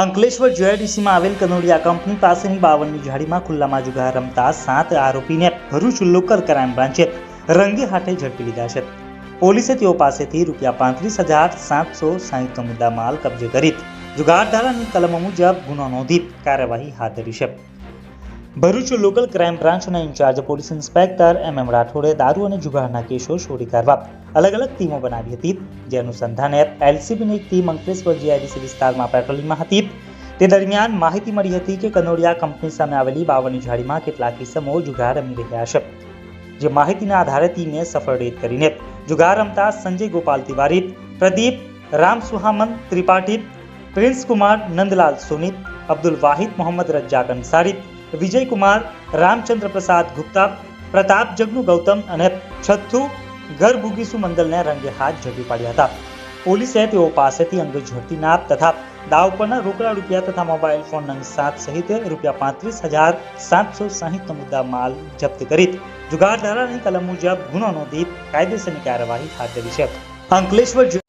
અંકલેશ્વર જીઆઈડીસીમાં આવેલ કનોડિયા કંપની પાસેની બાવનની ઝાડીમાં ખુલ્લામાં જુગાર રમતા સાત આરોપીને ભરૂચ લોકલ ક્રાઇમ બ્રાન્ચે રંગે હાથે ઝડપી લીધા છે. પોલીસે તેઓ પાસેથી રૂપિયા પાંત્રીસ હજાર સાતસો સાહીઠનો મુદ્દા માલ કબજે કરી જુગારધારાની કલમો મુજબ ગુનો નોંધી કાર્યવાહી હાથ ધરી છે. ભરૂચ લોકલ ક્રાઇમ બ્રાન્ચના incharge police inspector M M રાઠોડે દારૂ અને જુગારના કેસો શોધી કાઢવા અલગ અલગ ટીમો બનાવી હતી. જે અનુસંધાને એલસીબીની એક ટીમ અંકલેશ્વર જીઆઈડીસી વિસ્તારમાં પેટ્રોલિંગમાં હતી. તે દરમિયાન માહિતી મળી હતી કે કનોડિયા કંપની સામે આવેલી બાવની ઝાડીમાં કેટલાક કિસમો જુગાર રમી રહ્યા છે. જે માહિતીના આધારે ટીમે સફળ રેડ કરીને જુગાર રમતા સંજય ગોપાલ તિવારી, પ્રદીપ રામ સુહામન ત્રિપાઠી પ્રિન્સ કુમાર નંદલાલ સોની, અબ્દુલ વાહિદ મોહમ્મદ રજ્જાક અંસારી વિજય કુમાર રામચંદ્ર પ્રસાદ ગુપ્તા, પ્રતાપ જગનુ ગૌતમ અને છથ્થુ ઘર મંડલને રંગે હાથ ઝડપી પાડ્યા હતા. પોલીસે તેઓ પાસેથી અંગે ઝડપી નાપ તથા દાવ પરના રોકડા રૂપિયા તથા મોબાઈલ ફોન નંગ સાત સહિત રૂપિયા પાંત્રીસ હજાર સાતસો સાહીઠનો મુદ્દા માલ જપ્ત કરી જુગાર ધારાની કલમ મુજબ ગુનો નોંધી કાયદેસરની કાર્યવાહી હાથ ધરી છે. અંકલેશ્વર